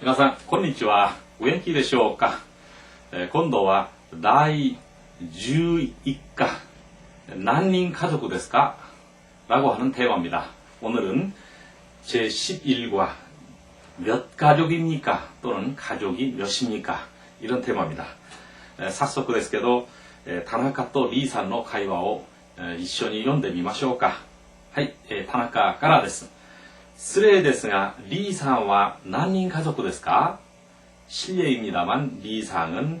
皆さん、こんにちは。お元気でしょうか、えー今度は第11課何人家族ですか라고 하는 대화입니다. 오늘은 제11과 몇 가족입니까? 또는 가족이 몇입니까? 이런 테마입니다. えー早速ですけど、えー田中とリーさんの会話を、えー一緒に読んでみましょうか。はい、えー田中からです。 失礼ですが、リーさんは何人家族ですか 실례입니다만 리상은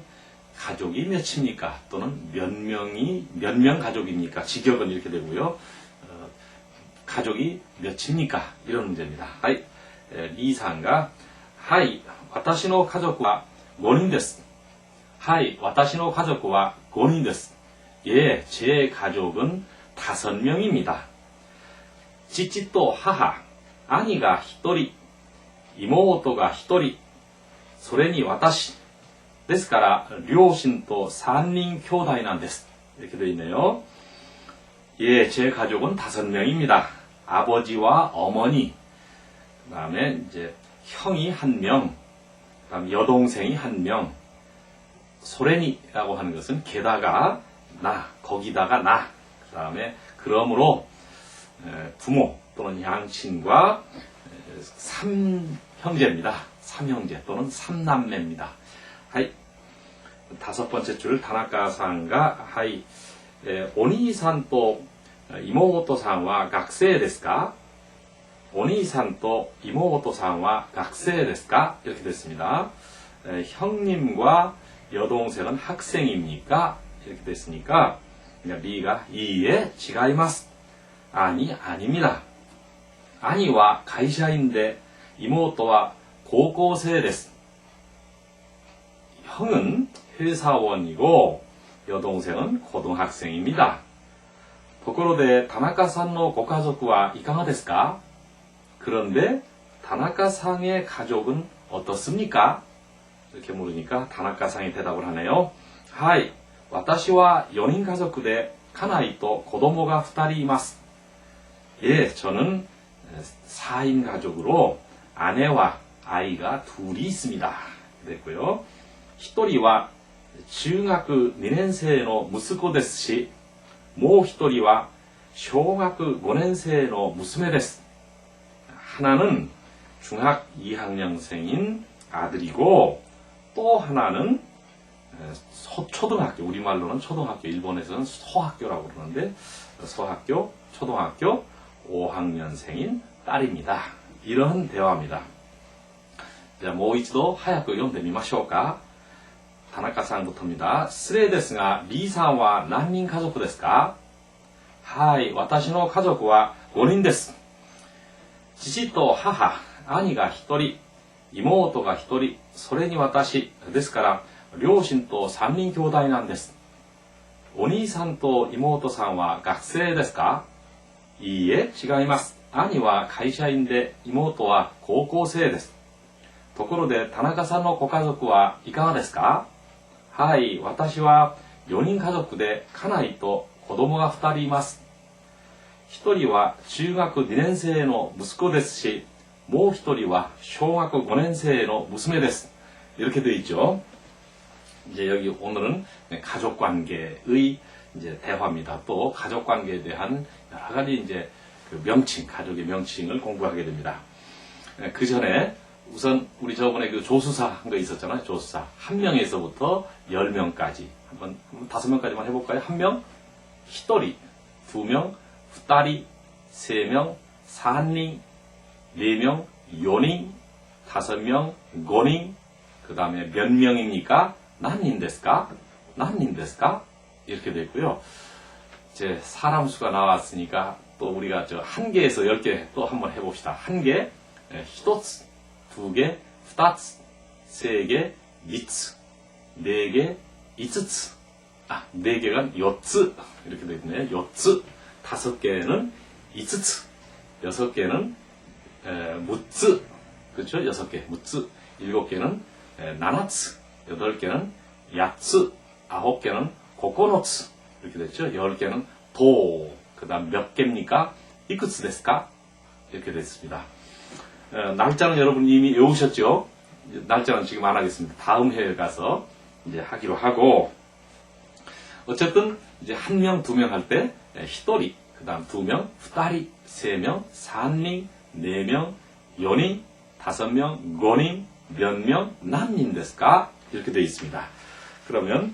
가족이 몇입니까? 또는 몇 명이 몇 명 가족입니까? 직역은 이렇게 되고요. 어, 가족이 몇입니까? 이런 문제입니다. 하이, 에, 리상가 하이, 私の家族は5人です. 하이, 私の家族は5人です. 예, 제 가족은 5명입니다.父と母、 兄が1人、妹が1人、それに私。ですから、両親と3人兄弟なんです。이렇게 되어 있네요. 예, 제 가족은 다섯 명입니다. 아버지와 어머니, 그 다음에 이제 형이 한 명, 그 다음 여동생이 한 명, 소렌이라고 하는 것은 게다가 나, 거기다가 나, 그 다음에 그러므로 에, 부모 또는 양친과 에, 삼형제입니다. 삼형제 또는 삼남매입니다. 하이 다섯 번째 줄 다나카상가 하이 에, 오니산 또 이모토상와 각세 ですか 오니산 또 이모토상와 각세 ですか 이렇게 됐습니다. 에, 형님과 여동생은 학생입니까? 이렇게 됐으니까 그러니까 리가 이에 違います. 아니 아닙니다. 아니와 가이샤인데 이모토와 高校生です. 형은 회사원이고 여동생은 고등학생입니다. ところで田中さんのご家族はいかがですか 그런데 다나카상의 가족은 어떻습니까? 이렇게 물으니까 다나카상이 대답을 하네요. 하이, 私は4人家族で家内と子供が2人います. 예, 저는 4인 가족으로 아내와 아이가 둘이 있습니다. 됐고요. 1人は中学2年生の息子ですし、もう1人は小学5年生の娘です. 하나는 중학 2학년생인 아들이고 또 하나는 소- 초등학교 우리말로는 초등학교 일본에서는 소학교라고 그러는데 소학교 초등학교 5학년생인 딸입니다. 이런 대화입니다. じゃあもう一度早く読んでみましょうか。田中さん부터입니다失礼ですが、リーさんは何人家族ですかはい、私の家族は5人です。父と母、兄が1人、妹が1人、それに私。ですから、両親と3人兄弟なんです。お兄さんと妹さんは学生ですか いいえ、違います。兄は会社員で、妹は高校生です。ところで、田中さんのご家族はいかがですかはい、私は4人家族で家内と子供が2人います。1人は中学2年生の息子ですし、もう1人は小学5年生の娘です. 이렇게 돼 있죠. 이제 여기 오늘은 가족 관계의 이제 대화입니다. 또 가족 관계에 대한 여러 가지 이제 그 명칭, 가족의 명칭을 공부하게 됩니다. 그 전에 우선 우리 저번에 그 조수사 한 거 있었잖아요. 조수사. 한 명에서부터 열 명까지. 한번, 다섯 명까지만 해볼까요? 한 명, 히토리, 두 명, 후다리, 세 명, 사한링, 네 명, 요닝, 다섯 명, 고닝, 그 다음에 몇 명입니까? 난인 데스까? 난인 데스까? 이렇게 됐고요. 이제 사람 수가 나왔으니까 또 우리가 저 한 개에서 열 개 또 한번 해봅시다. 한 개, 에, 히토츠, 두 개, 후다츠, 세 개, 미츠, 네 개, 이츠츠. 아, 네 개가 요츠. 이렇게 되어 있네요. 요츠. 다섯 개는 이츠츠. 여섯 개는 에, 무츠. 그렇죠? 여섯 개, 무츠. 일곱 개는 에, 나나츠. 여덟 개는 야츠. 아홉 개는 고코노츠. 이렇게 됐죠? 열 개는 도. 그 다음 몇 개입니까? 이쿠츠 데스까? 이렇게 됐습니다. 어, 날짜는 여러분 이미 외우셨죠? 날짜는 지금 안 하겠습니다. 다음 해에 가서 이제 하기로 하고 어쨌든 이제 한 명, 두 명 할 때 히토리, 그 다음 두 명, 후다리, 세 명, 산링, 네 명, 요닌, 다섯 명, 고닌, 몇 명, 난닌 데스까 이렇게 되어 있습니다. 그러면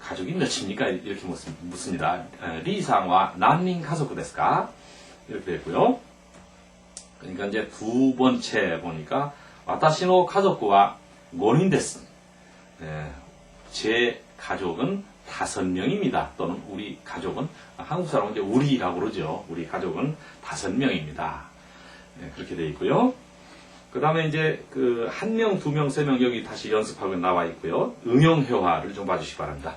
가족이 몇입니까? 이렇게 묻습- 묻습니다. 에, 리상와 난민 가족 ですか? 이렇게 됐고요. 그러니까 이제 두 번째 보니까 私の家族は5人です. 예, 제 가족은 다섯 명입니다. 또는 우리 가족은 아, 한국 사람은 이제 우리라고 그러죠. 우리 가족은 다섯 명입니다. 예, 그렇게 돼 있고요. 그 다음에 이제 그 한 명, 두 명, 세 명 여기 다시 연습하고 나와 있고요. 응용 회화를 좀 봐주시기 바랍니다.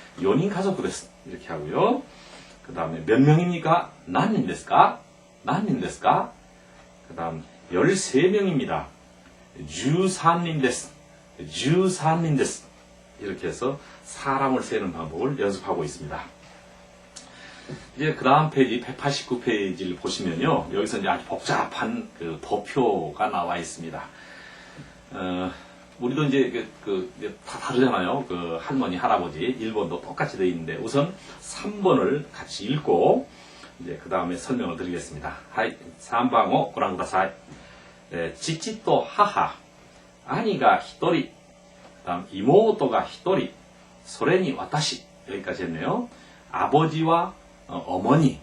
연인 가족です. 이렇게 하고요. 그 다음에 몇 명입니까? 난인 ですか? 난인 ですか? 그 다음 13명입니다. 13인 です. 13인 です. 이렇게 해서 사람을 세는 방법을 연습하고 있습니다. 이제 그 다음 페이지 189페이지를 보시면요. 여기서 이제 아주 복잡한 그 도표가 나와 있습니다. 어, 우리도 이제 그, 그 다 다르잖아요. 그 할머니, 할아버지, 1번도 똑같이 되어 있는데 우선 3번을 같이 읽고 이제 그 다음에 설명을 드리겠습니다. 하이, 3방어 고랑다사이. 지치또 하하, 아니가 히토리, 그다음 이모토가 히토리, 소레니 와타시 여기까지 했네요. 아버지와 어, 어머니,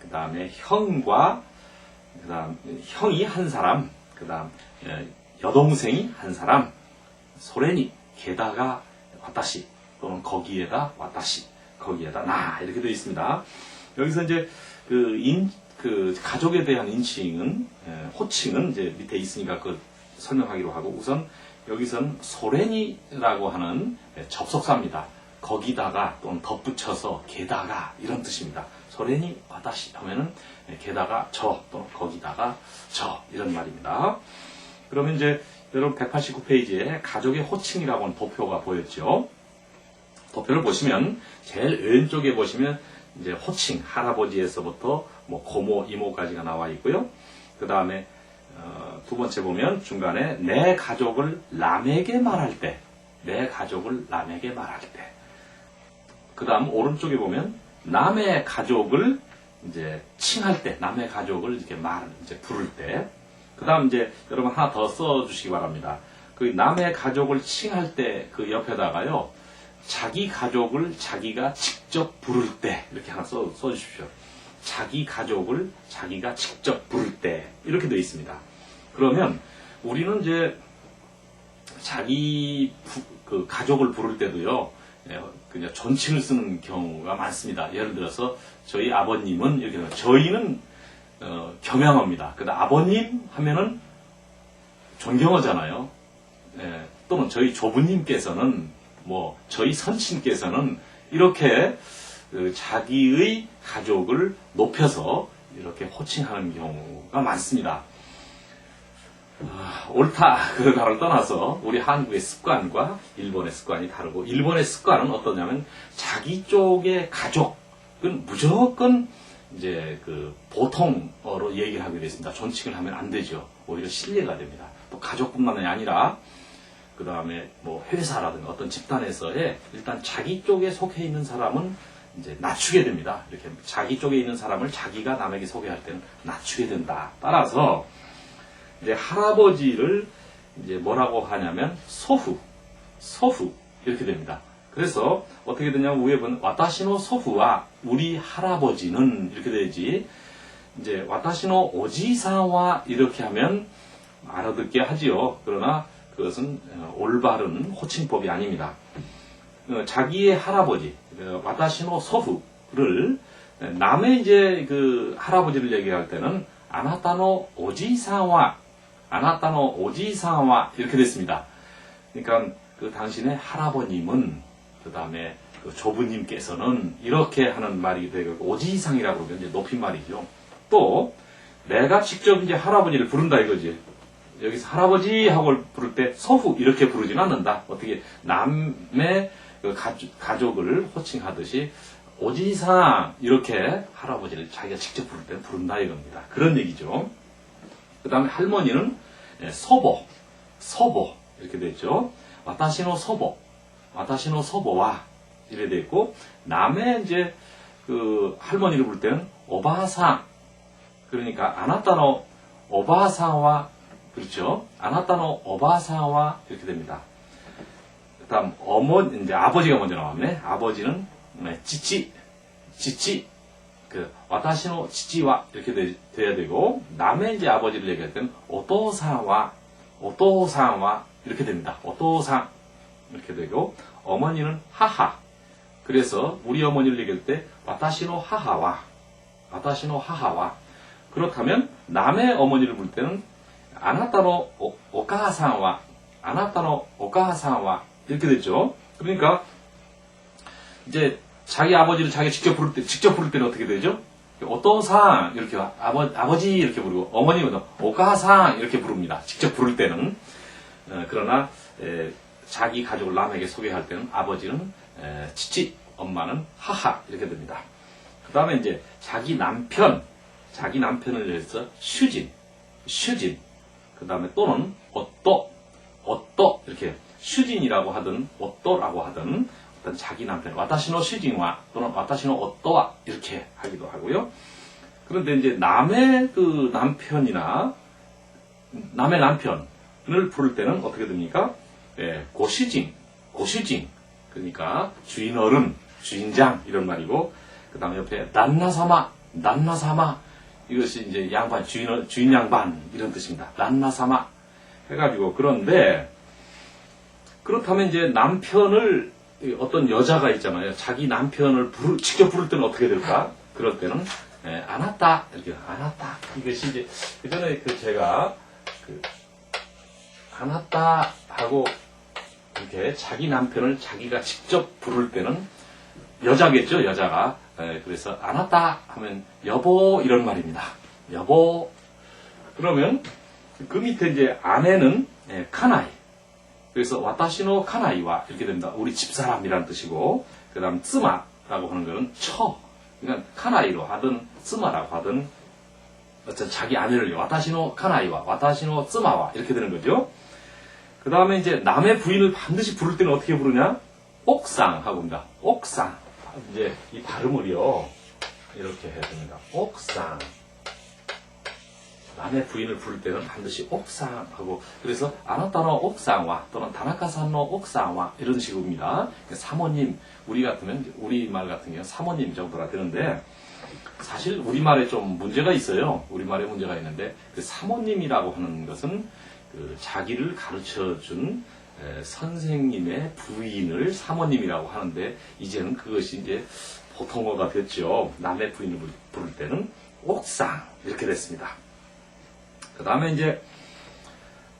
그 다음에 형과 그 다음 형이 한 사람, 그 다음 예, 여동생이 한 사람, 소렌이 게다가 와타시 또는 거기에다 와타시, 거기에다 나 이렇게 되어 있습니다. 여기서 이제 그 인, 그 가족에 대한 인칭은 에, 호칭은 이제 밑에 있으니까 그 설명하기로 하고 우선 여기선 소렌이라고 하는 에, 접속사입니다. 거기다가 또는 덧붙여서 게다가 이런 뜻입니다. 소렌이 와다시 하면은 에, 게다가 저 또는 거기다가 저 이런 말입니다. 그러면 이제 여러분 189페이지에 가족의 호칭이라고 하는 도표가 보였죠. 도표를 보시면 제일 왼쪽에 보시면 이제 호칭 할아버지에서부터 뭐 고모 이모까지가 나와 있고요. 그 다음에 어, 두 번째 보면 중간에 내 가족을 남에게 말할 때, 내 가족을 남에게 말할 때. 그 다음 오른쪽에 보면 남의 가족을 이제 칭할 때, 남의 가족을 이렇게 말, 이제 부를 때. 그 다음 이제 여러분 하나 더 써주시기 바랍니다. 그 남의 가족을 칭할 때 그 옆에다가요. 자기 가족을 자기가 직접 부를 때 이렇게 하나 써, 써주십시오. 자기 가족을 자기가 직접 부를 때 이렇게 되어 있습니다. 그러면 우리는 이제 자기 부- 그 가족을 부를 때도요. 예, 그냥 존칭을 쓰는 경우가 많습니다. 예를 들어서 저희 아버님은 이렇게. 저희는 어, 겸양합니다. 근데 아버님 하면은 존경하잖아요. 예, 또는 저희 조부님께서는 뭐 저희 선친께서는 이렇게 그 자기의 가족을 높여서 이렇게 호칭하는 경우가 많습니다. 아, 옳다 그거를 떠나서 우리 한국의 습관과 일본의 습관이 다르고 일본의 습관은 어떠냐면 자기 쪽의 가족은 무조건 이제 그 보통어로 얘기를 하게 되어 있습니다. 존칭을 하면 안 되죠. 오히려 신뢰가 됩니다. 또 가족뿐만이 아니라 그 다음에 뭐 회사라든가 어떤 집단에서의 일단 자기 쪽에 속해 있는 사람은 이제 낮추게 됩니다. 이렇게 자기 쪽에 있는 사람을 자기가 남에게 소개할 때는 낮추게 된다. 따라서 이제 할아버지를 이제 뭐라고 하냐면 소후, 소후 이렇게 됩니다. 그래서 어떻게 되냐면 위에 보면 와타시노 소후와 우리 할아버지는 이렇게 되지. 이제 와타시노 오지사와 이렇게 하면 알아듣게 하지요. 그러나 그것은 어, 올바른 호칭법이 아닙니다. 어, 자기의 할아버지, 어, 와타시노 소후를 남의 이제 그 할아버지를 얘기할 때는 아나타노 오지사와 아나타노 오지사와 이렇게 됐습니다. 그러니까 그 당신의 할아버님은 그 다음에 그 조부님께서는 이렇게 하는 말이 되고 오지상이라고 그러면 이제 높임말이죠. 또 내가 직접 이제 할아버지를 부른다 이거지. 여기서 할아버지 하고 부를 때 서후 이렇게 부르진 않는다. 어떻게 남의 그 가족, 가족 을 호칭하듯이 오지상 이렇게 할아버지를 자기가 직접 부를 때 부른다 이겁니다. 그런 얘기죠. 그 다음에 할머니는 예, 서보, 서보 이렇게 되죠. 와타시노 서보, 와타시노 서보와 이래 돼 있고 남의 이제 그 할머니를 부를 때는 오바상 그러니까 아나타노 오바상와 그렇죠. 아나타노 오바상와 이렇게 됩니다. 그다음 어머 이제 아버지가 먼저 나왔네. 아버지는 네, 지치 지치 그 와타시노 지치와 이렇게 돼, 돼야 되고 남의 이제 아버지를 얘기할 때는 오토상와 오토상와 이렇게 됩니다. 오토상 이렇게 되고 어머니는 하하. 그래서 우리 어머니를 얘기할 때 와타시노 하하와. 와타시노 하하와. 그렇다면 남의 어머니를 부를 때는 아나타노 오- 오카상와. 아나타노 오카상와. 이렇게 됐죠. 그러니까 이제 자기 아버지를 자기 직접 부를 때 직접 부를 때는 어떻게 되죠? 오토상 이렇게 아버 아버지 이렇게 부르고 어머니는 오카상 이렇게 부릅니다. 직접 부를 때는. 어, 그러나 에, 자기 가족을 남에게 소개할 때는 아버지는 에, 치치, 엄마는 하하 이렇게 됩니다. 그 다음에 이제 자기 남편, 자기 남편을 위해서 슈진, 슈진, 그 다음에 또는 어떠, 어떠 이렇게 슈진이라고 하든 어떠라고 하든 어떤 자기 남편, 와타시노 슈진와 또는 와타시노 어떠와 이렇게 하기도 하고요. 그런데 이제 남의 그 남편이나 남의 남편을 부를 때는 어떻게 됩니까? 예, 고시징, 고시징. 그러니까 주인 어른, 주인장 이런 말이고 그 다음에 옆에 난나사마, 난나사마 이것이 이제 양반, 주인, 어- 주인 양반 이런 뜻입니다. 난나사마 해가지고 그런데 그렇다면 이제 남편을 이 어떤 여자가 있잖아요. 자기 남편을 부르, 직접 부를 때는 어떻게 될까? 그럴 때는 예, 안았다 이렇게 안았다 이것이 이제 그 전에 그 제가 그 안았다 하고 이렇게 자기 남편을 자기가 직접 부를 때는 여자겠죠 여자가. 예, 그래서 안았다 하면 여보 이런 말입니다. 여보. 그러면 그 밑에 이제 아내는 예, 카나이. 그래서 와타시노 카나이와 이렇게 됩니다. 우리 집사람이라는 뜻이고 그 다음 쯔마라고 하는 거는 처. 그러니까 카나이로 하든 쯔마라고 하든 어쨌든 자기 아내를 와타시노 카나이와 와타시노 쯔마와 이렇게 되는 거죠 그 다음에 이제 남의 부인을 반드시 부를 때는 어떻게 부르냐? 옥상 하고 합니다. 옥상. 이제 이 발음을요, 이렇게 해야 됩니다. 옥상. 남의 부인을 부를 때는 반드시 옥상 하고, 그래서 아나타노 옥상와 또는 다나카산노 옥상와 이런 식입니다. 사모님, 우리 같으면, 이제 우리 말 같은 경우는 사모님 정도가 되는데, 사실 우리 말에 좀 문제가 있어요. 우리 말에 문제가 있는데, 그 사모님이라고 하는 것은 그 자기를 가르쳐 준 에, 선생님의 부인을 사모님이라고 하는데 이제는 그것이 이제 보통어가 됐죠. 남의 부인을 부를- 때는 옥상 이렇게 됐습니다. 그 다음에 이제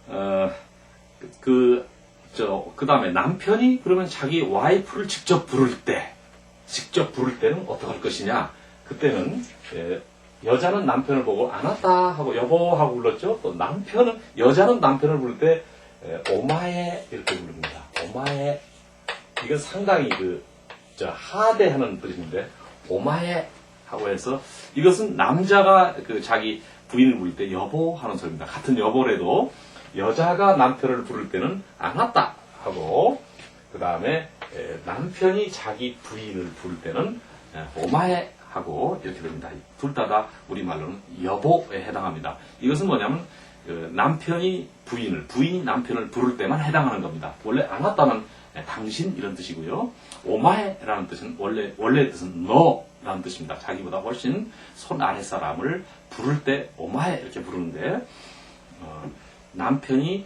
어 그저그 다음에 남편이 그러면 자기 와이프를 직접 부를 때 직접 부를 때는 어떻게 할 것이냐? 그때는 에, 여자는 남편을 보고 안았다 하고 여보 하고 불렀죠. 또 남편은 여자는 남편을 부를 때 에, 오마에 이렇게 부릅니다. 오마에 이건 상당히 그저 하대하는 뜻인데 오마에 하고 해서 이것은 남자가 그 자기 부인을 부를 때 여보 하는 소리입니다. 같은 여보래도 여자가 남편을 부를 때는 안았다 하고 그 다음에 남편이 자기 부인을 부를 때는 에, 오마에 하고 이렇게 됩니다. 둘 다 다 우리말로는 여보에 해당합니다. 이것은 뭐냐면 그 남편이 부인을 부인이 남편을 부를 때만 해당하는 겁니다. 원래 안았다는 예, 당신 이런 뜻이고요. 오마에라는 뜻은 원래 원래 뜻은 너라는 뜻입니다. 자기보다 훨씬 손 아래 사람을 부를 때 오마에 이렇게 부르는데 어, 남편이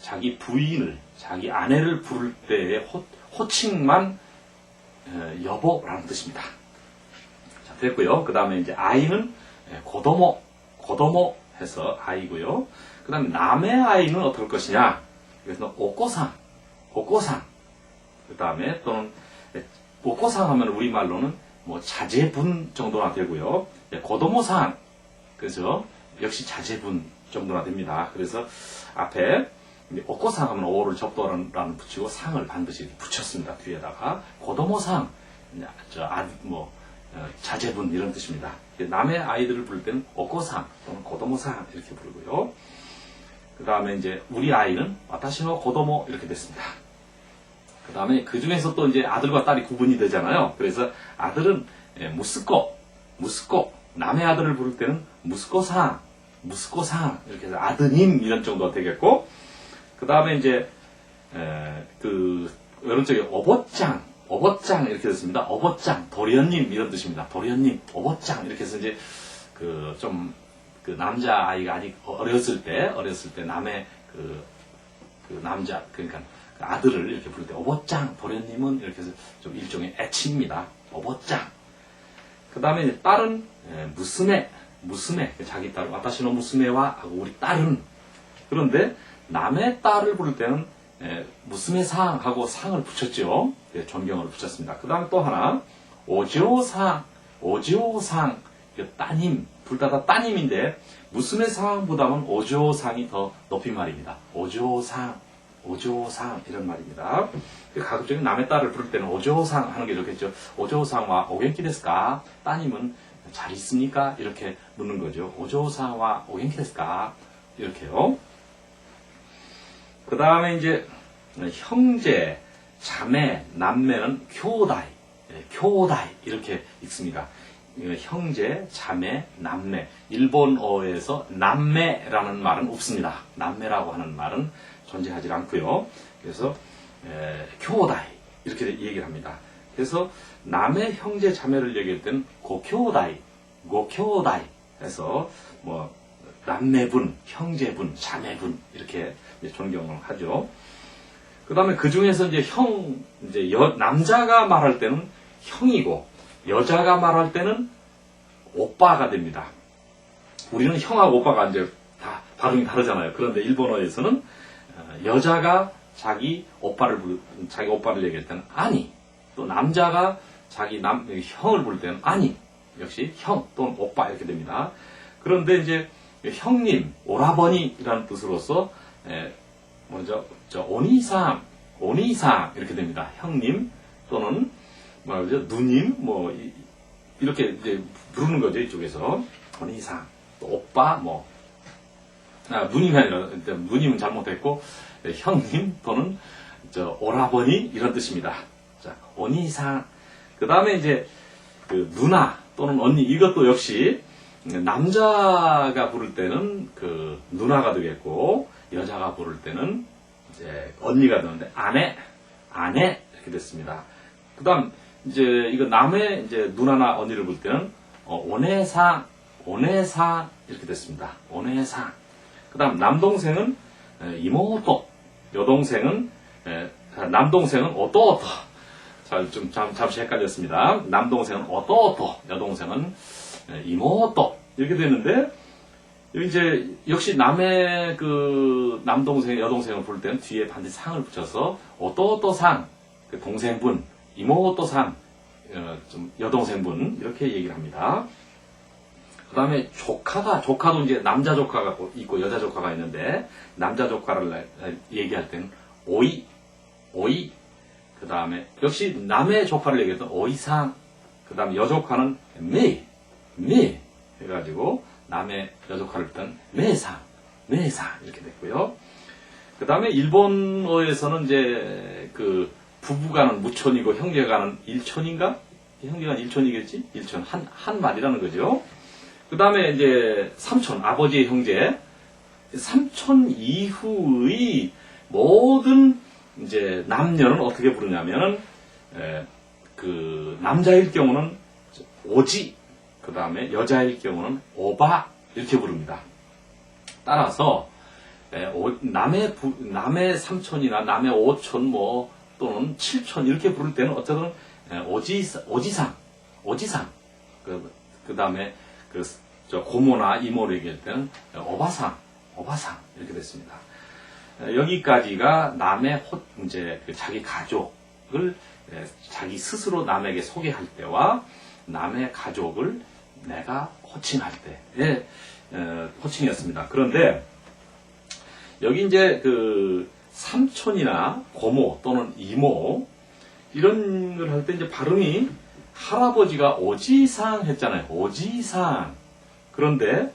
자기 부인을 자기 아내를 부를 때의 호, 호칭만 어, 여보라는 뜻입니다. 자, 됐고요. 그 다음에 이제 아이는 예, 고도모, 고도모 해서 아이고요. 그 다음에 남의 아이는 어떨 것이냐. 그래서 오꼬상, 오꼬상. 그 다음에 또는 예, 오꼬상 하면 우리말로는 뭐 자제분 정도나 되고요. 예, 고도모상. 그래서 역시 자제분 정도나 됩니다. 그래서 앞에 오꼬상 하면 오를 접도라는 붙이고 상을 반드시 붙였습니다. 뒤에다가 고도모상, 저 아, 뭐 어, 자제분 이런 뜻입니다. 남의 아이들을 부를 때는 오꼬상 또는 고도모상 이렇게 부르고요. 그 다음에 이제 우리 아이는 와타시노 고도모 이렇게 됐습니다. 그 다음에 그 중에서 또 이제 아들과 딸이 구분이 되잖아요. 그래서 아들은 예, 무스코, 무스코, 남의 아들을 부를 때는 무스코상, 무스코상 이렇게 해서 아드님 이런 정도가 되겠고, 그 다음에 이제 에, 그 오른쪽에 어버짱, 어버짱 이렇게 됐습니다. 어버짱, 도련님 이런 뜻입니다. 도련님, 어버짱 이렇게 해서 이제 그좀그 남자 아이가 아직 어렸을 때 어렸을 때 남의 그, 그 남자 그러니까 그 아들을 이렇게 부를 때 어버짱, 도련님은 이렇게 해서 좀 일종의 애칭입니다. 어버짱. 그 다음에 딸은 에, 무스메, 무스메 자기 딸 와타시노 하고 우리 딸은 그런데 남의 딸을 부를 때는 에, 무스메 상 하고 상을 붙였죠. 예, 존경을 붙였습니다. 그 다음에 또 하나 오지오상, 오지오상 그 따님 둘 다 다 따님인데 무스메 상보다는 오지오상이 더 높인 말입니다. 오지오상, 오지오상 이런 말입니다. 그 가급적인 남의 딸을 부를 때는 오지오상 하는 게 좋겠죠. 오지오상와 오겐키 데스까? 따님은 잘 있습니까? 이렇게 묻는 거죠. 오지오상와 오겐키 데스까? 이렇게요. 그 다음에 이제 형제, 자매, 남매는 교다이, 예, 교다이 이렇게 읽습니다. 형제, 자매, 남매. 일본어에서 남매라는 말은 없습니다. 남매라고 하는 말은 존재하지 않고요. 그래서 에, 교다이 이렇게 얘기를 합니다. 그래서 남의 형제, 자매를 얘기할 때는 고교다이, 고교다이 해서 뭐 남매분, 형제분, 자매분 이렇게 존경을 하죠. 그 다음에 그 중에서 이제 형, 이제 여, 남자가 말할 때는 형이고, 여자가 말할 때는 오빠가 됩니다. 우리는 형하고 오빠가 이제 다 발음이 다르잖아요. 그런데 일본어에서는 어, 여자가 자기 오빠를 부르, 자기 오빠를 얘기할 때는 아니, 또 남자가 자기 남, 형을 부를 때는 아니, 역시 형 또는 오빠 이렇게 됩니다. 그런데 이제 형님, 오라버니라는 뜻으로서 에, 먼저 저 오니상, 오니상 이렇게 됩니다. 형님 또는 뭐죠 누님 뭐 이- 이렇게 이제 부르는 거죠 이쪽에서 오니상, 또 오빠 뭐 아, 누님이 아니라 누님은 잘못했고 네, 형님 또는 저 오라버니 이런 뜻입니다. 자 오니상 그 다음에 이제 그 누나 또는 언니 이것도 역시 남자가 부를 때는 그 누나가 되겠고 여자가 부를 때는 이제 언니가 되는데 아내 아내 이렇게 됐습니다. 그다음 이제 이거 남의 이제 누나나 언니를 부를 때는 어, 오네상 오네상 이렇게 됐습니다. 오네상 그다음 남동생은 에, 이모토 여동생은 에, 남동생은 오토오토 자좀 잠시 헷갈렸습니다. 남동생은 오토오토 여동생은 에, 이모토 이렇게 되는데 이제 역시 남의 그 남동생 여동생을 부를 때는 뒤에 반드시 상을 붙여서 오또오또상 그 동생분 이모오또상 어, 좀 여동생분 이렇게 얘기를 합니다. 그 다음에 조카가 조카도 이제 남자 조카가 있고 여자 조카가 있는데 남자 조카를 내- 얘기할 때는 오이 오이 그 다음에 역시 남의 조카를 얘기했던 오이상 그 다음에 여조카는 메, 메 해가지고 남의 여조카를 일단 메상, 메상 이렇게 됐고요. 그 다음에 일본어에서는 이제 그 부부가는 무촌이고 형제가는 일촌인가? 형제가 일촌이겠지? 일촌 한, 한 말이라는 거죠. 그 다음에 이제 삼촌, 아버지의 형제. 삼촌 이후의 모든 이제 남녀는 어떻게 부르냐면은 에, 그 남자일 경우는 오지 그 다음에 여자일 경우는 오바 이렇게 부릅니다. 따라서 에, 오- 남의 부- 남의 삼촌이나 남의 오촌 뭐 또는 칠촌 이렇게 부를 때는 어쨌든 에, 오지 오지상 오지상 그, 그 다음에 그, 저 고모나 이모를 얘기할 때는 어바상, 어바상 이렇게 됐습니다. 에, 여기까지가 남의 호, 이제 그 자기 가족을 에, 자기 스스로 남에게 소개할 때와 남의 가족을 내가 호칭할 때의 에, 호칭이었습니다. 그런데 여기 이제 그 삼촌이나 고모 또는 이모 이런 걸 할 때 이제 발음이 할아버지가 오지상 했잖아요. 오지상. 그런데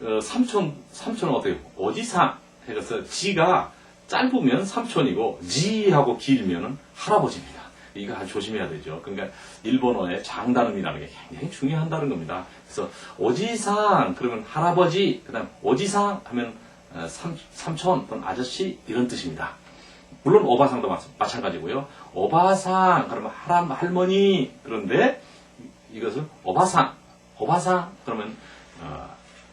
어, 삼촌 삼촌은 어떻게 오지상 해서 지가 짧으면 삼촌이고 지하고 길면은 할아버지입니다. 이거 아주 조심해야 되죠. 그러니까 일본어의 장단음이라는 게 굉장히 중요한다는 겁니다. 그래서 오지상 그러면 할아버지 그다음 오지상 하면 어, 삼, 삼촌 또는 아저씨 이런 뜻입니다. 물론 오바상도 마- 마찬가지고요. 오바상 그러면 할아, 할머니 그런데 이것을 오바상 오바상 그러면 어,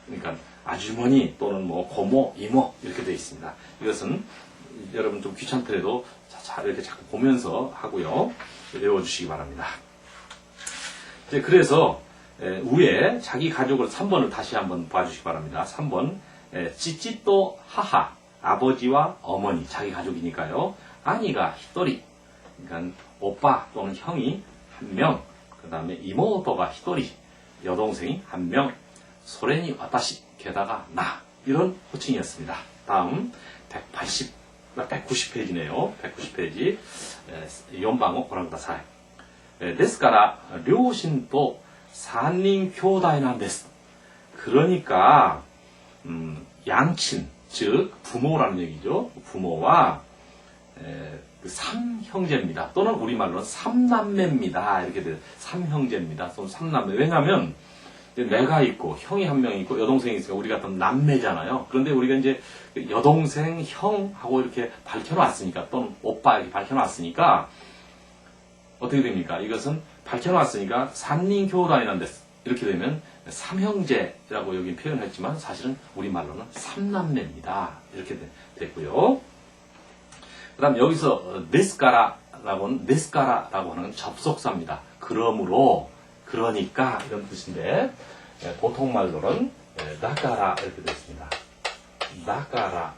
그러니까 아주머니 또는 뭐 고모 이모 이렇게 되어 있습니다. 이것은 여러분 좀 귀찮더라도 자, 자, 이렇게 자꾸 보면서 하고요. 외워주시기 바랍니다. 이제 그래서 에, 위에 자기 가족을 3번을 다시 한번 봐주시기 바랍니다. 3번 에, 찌찌또 하하 아버지와 어머니 자기 가족이니까요. 아니가 히토리 그러니까 오빠 또는 형이 한 명, 그 다음에 이모토가 히토리 여동생이 한 명, 소렌이 와타시 게다가 나 이런 호칭이었습니다. 다음 180, 190페이지네요. 190페이지 연방어 고랑ください. 예, ですから両親と3人兄弟なんです. 그러니까 음, 양친 즉 부모라는 얘기죠. 부모와 에, 그 삼형제입니다. 또는 우리말로는 삼남매입니다. 이렇게 돼요. 삼형제입니다. 또는 삼남매. 왜냐하면 이제 내가 있고 형이 한 명 있고 여동생이 있으니까 우리 같은 남매잖아요. 그런데 우리가 이제 그 여동생, 형하고 이렇게 밝혀놨으니까 또는 오빠 이렇게 밝혀놨으니까 어떻게 됩니까? 이것은 밝혀놨으니까 산린 교다이난데 이렇게 되면 삼형제라고 여기 표현했지만 사실은 우리말로는 삼남매입니다. 이렇게 되- 됐고요. 그 다음 여기서 어, 네스카라라고 하는 접속사입니다. 그러므로 그러니까 이런 뜻인데 예, 보통 말로는 예, 나카라 이렇게 되어 있습니다. 나카라가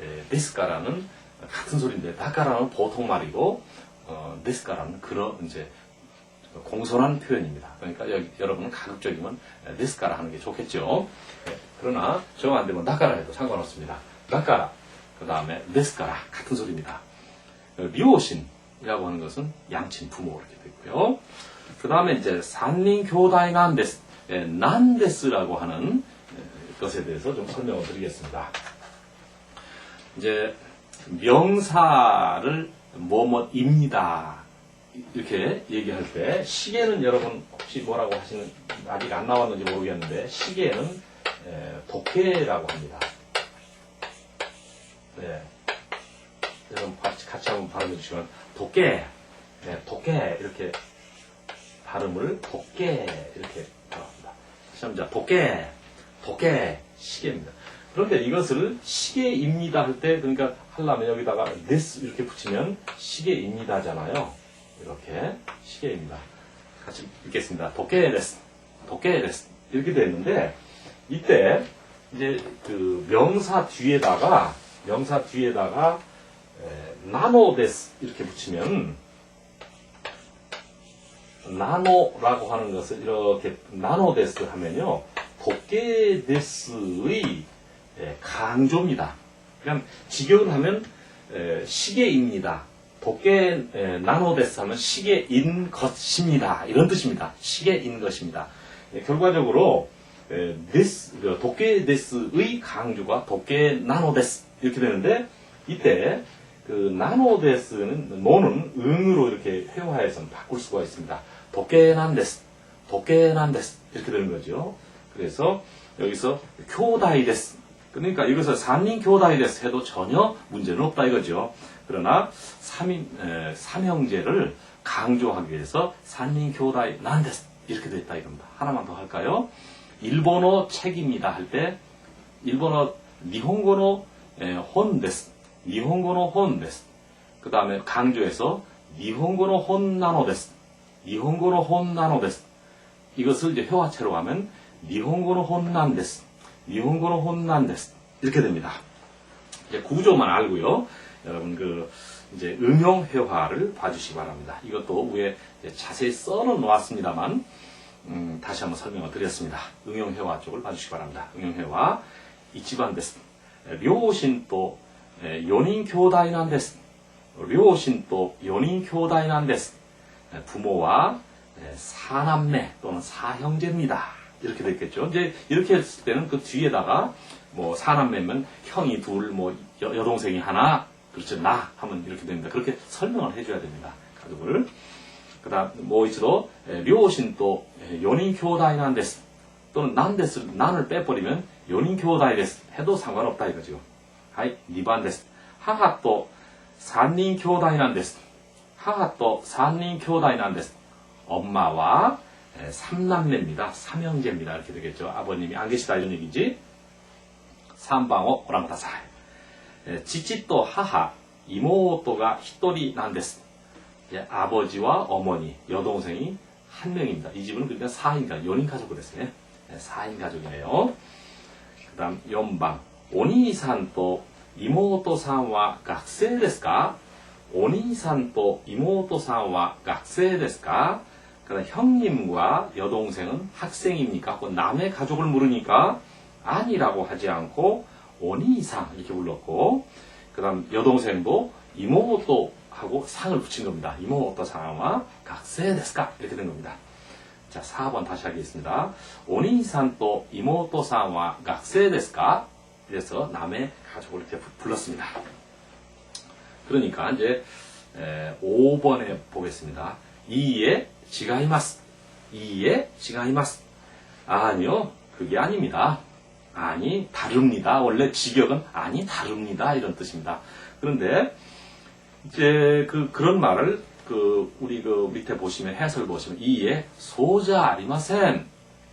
예, 네스카라는 같은 소리인데 나카라는 보통 말이고 어, 네스카라는 그런 이제 공손한 표현입니다. 그러니까 여기, 여러분은 가급적이면 예, 네스카라 하는 게 좋겠죠. 예, 그러나 정 안 되면 나카라 해도 상관없습니다. 나카라 그 다음에 네스카라 같은 소리입니다. 리오신이라고 하는 것은 양친 부모 이렇게 되고요. 그 다음에 이제 산린 교다이 난 데스, 예, 난데스라고 하는 예, 것에 대해서 좀 설명을 드리겠습니다. 이제 명사를 뭐뭐입니다 이렇게 얘기할 때 시계는 여러분 혹시 뭐라고 하시는 아직 안 나왔는지 모르겠는데 시계는 예, 독해라고 합니다. 네. 여러분 같이, 같이 한번 발음해 주시면 도깨, 네, 도깨 이렇게 발음을 도깨 이렇게 발음합니다. 시험자 도깨, 도깨 시계입니다. 그런데 이것을 시계입니다 할 때 그러니까 하려면 여기다가 this 이렇게 붙이면 시계입니다잖아요. 이렇게 시계입니다. 같이 읽겠습니다. 도깨 데스, 도깨 데스 이렇게 되는데 이때 이제 그 명사 뒤에다가 명사 뒤에다가 에, 나노 데스 이렇게 붙이면 나노라고 하는 것을 이렇게 나노데스 하면요 도깨데스의 에, 강조입니다. 그러니까 직역을 하면 에, 시계입니다. 도깨 에, 나노데스 하면 시계인 것입니다. 이런 뜻입니다. 시계인 것입니다. 예, 결과적으로 그 도깨데스의 강조가 도깨 나노데스 이렇게 되는데 이때 그 나노데스는 노는 응으로 이렇게 회화해서 바꿀 수가 있습니다. 도깨난데스, 도깨난데스 이렇게 되는 거죠. 그래서 여기서 교다이데스 그러니까 이것을 산인 교다이 데스 해도 전혀 문제는 없다 이거죠. 그러나 삼인, 에, 삼형제를 강조하기 위해서 산인 교다이 난데스 이렇게 됐다 이겁니다. 하나만 더 할까요? 일본어 책입니다 할 때 일본어 니혼고노 에, 혼데스 니혼고노 혼 데스 그 다음에 강조해서 니혼고노 혼 나노 데스 니혼고노 혼 나노 데스 이것을 이제 회화체로 하면 니혼고노 혼 난 데스 니혼고노 혼 난 데스 이렇게 됩니다. 이제 구조만 알고요. 여러분 그 이제 응용 회화를 봐주시기 바랍니다. 이것도 위에 자세히 써는 놓았습니다만 음, 다시 한번 설명을 드렸습니다. 응용 회화 쪽을 봐주시기 바랍니다. 응용 회화 이치반 데스 료신 또 연인 교다이난 데스 료신 또 연인 교다이난 데스 부모와 예, 사남매 또는 사형제입니다. 이렇게 됐겠죠. 이제 이렇게 했을 때는 그 뒤에다가 뭐 사남매면 형이 둘, 뭐 여, 여동생이 하나, 그렇죠. 나 하면 이렇게 됩니다. 그렇게 설명을 해줘야 됩니다. 가족을. 그 다음 뭐 이치도 료신 또 연인 교다이 난 데스 또는 난 데스 난을 빼버리면 연인 교다이 데스 해도 상관없다 이거죠. 하이 니반 데스 하하 또 산인 교다이난 데스 하하 또 산인 교다이난 데스 엄마와 에, 삼남매입니다. 삼형제입니다. 이렇게 되겠죠. 아버님이 안 계시다 이런 얘기지. 삼방어 오랑다사이. 지치또 하하 이모토가 히토리 난데스. 예, 아버지와 어머니 여동생이 한 명입니다. 이 집은 그러니까 4인가 연인 가족으로 됐어요. 네, 4인 가족이네요. 그 다음 연방 오니산 또 이모토 산와 학생 ですか? 오니산 또 이모토 산와 학생 ですか? 그다음 형님과 여동생은 학생입니까? 하고 남의 가족을 물으니까 아니라고 하지 않고 오니상 이렇게 불렀고 그다음 여동생도 이모토 하고 상을 붙인 겁니다. 이모토 상와 학생 ですか? 이렇게 된 겁니다. 자, 4번 다시 하겠습니다. 오니산 또 이모토 산와 학생 ですか? 그래서 남의 가족을 이렇게 부- 불렀습니다. 그러니까 이제 에, 5번에 보겠습니다. 이에 지가이마스. 이에 지가이마스. 아니요, 그게 아닙니다. 아니, 다릅니다. 원래 직역은 아니, 다릅니다. 이런 뜻입니다. 그런데 이제 그 그런 말을 그 우리 그 밑에 보시면 해설 보시면 이에 소자 아리마센.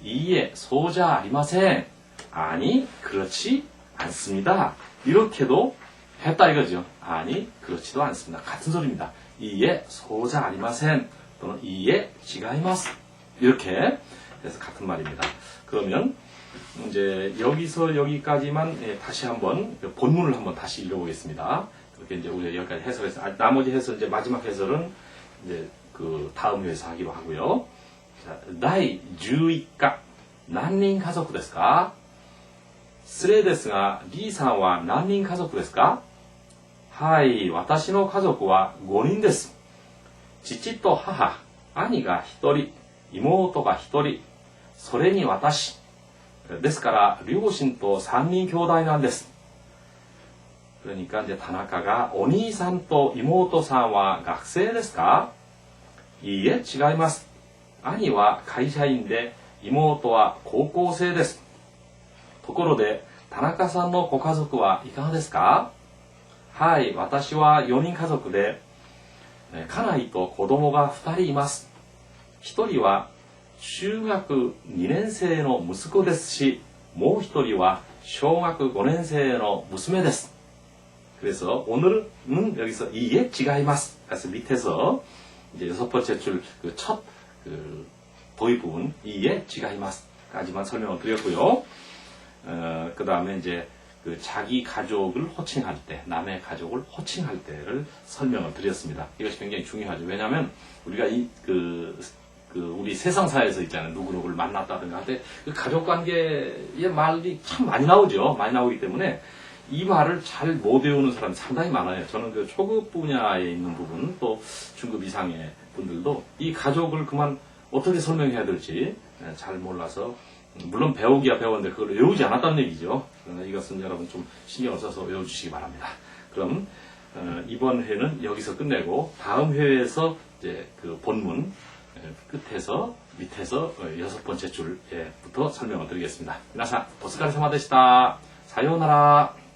이에 소자 아리마센. 아니, 그렇지 않습니다. 이렇게도 했다 이거죠. 아니, 그렇지도 않습니다. 같은 소리입니다. 이에 소자 아리마센 또는 이에 지가이마스 이렇게 해서 같은 말입니다. 그러면 이제 여기서 여기까지만 예, 다시 한번 그 본문을 한번 다시 읽어보겠습니다. 그렇게 이제 우리가 여기까지 해설해서 아, 나머지 해설 이제 마지막 해설은 이제 그 다음 회에서 하기로 하고요. 자, 나이 11가 何人家族ですか 失礼ですが、D さんは何人家族ですか？はい、私の家族は5人です。父と母、兄が1人、妹が1人、それに私。ですから、両親と3人兄弟なんです。それに関して田中が、お兄さんと妹さんは学生ですか？いいえ、違います。兄は会社員で、妹は高校生です。ところで、田中さんのご家族はいかがですかはい、私は4人家族で、え家内と子供が2人います。1人は中学2年生の息子ですし、もう1人は小学5年生の娘です。 그래서 오늘은 여기서 이에 지가이마스. 그래서 밑에서 이제 여섯 번째 줄 그 첫 그 도입 부분 이에 지가이마스까지만 설명을 드렸고요. 어, 그 다음에 이제 그 자기 가족을 호칭할 때, 남의 가족을 호칭할 때를 설명을 드렸습니다. 이것이 굉장히 중요하죠. 왜냐하면 우리가 이 그 그 우리 세상사에서 있잖아요. 누구누구를 만났다든가 할 때 그 가족 관계의 말이 참 많이 나오죠. 많이 나오기 때문에 이 말을 잘 못 외우는 사람이 상당히 많아요. 저는 그 초급 분야에 있는 부분 또 중급 이상의 분들도 이 가족을 그만 어떻게 설명해야 될지 예, 잘 몰라서 음, 물론 배우기야 배웠는데 그걸 외우지 않았다는 얘기죠. 이것은 여러분 좀 신경을 써서 외워주시기 바랍니다. 그럼 어, 이번 회는 여기서 끝내고 다음 회에서 이제 그 본문 예, 끝에서 밑에서 어, 여섯 번째 줄부터 설명을 드리겠습니다. 미나사 보스카르 사마 되시다. 사요나라.